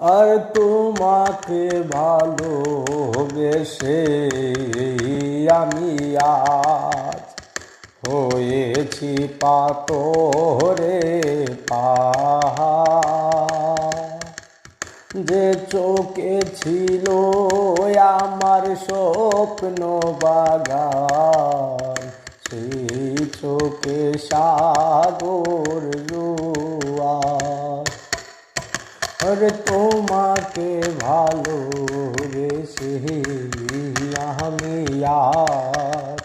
আর তোমাকে ভালোবেসে আমি আজ। হয়েছি পাতরে পাহাড়। যে চোখে ছিল আমার স্বপ্ন বাগান, সেই চোখে সাগর জোয়ার আরে তোমাকে ভালোবেসে আমি আজ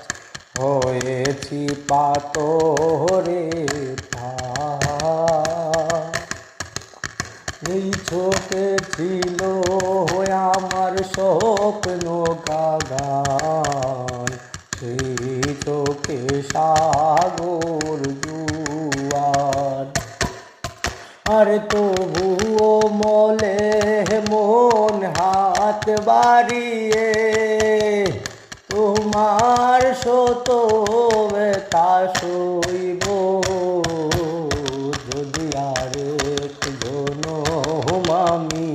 হয়েছি পাতরে এই চোখে ছিল আমার স্বপ্ন গাগান সেই চোখে সাগর আর তবুও মলে মন হাত বাড়িয়ে, তোমার শত তা সইব। যদি আরেক জনম আমি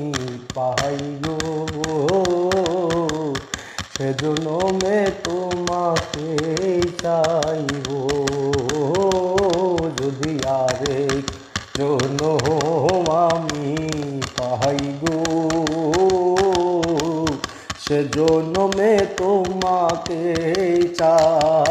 পাই গো সেজনমে তোমাকে চাইব। যদি আরেক আমি পাহাই গো। সে জনমে তোমাকে চাইব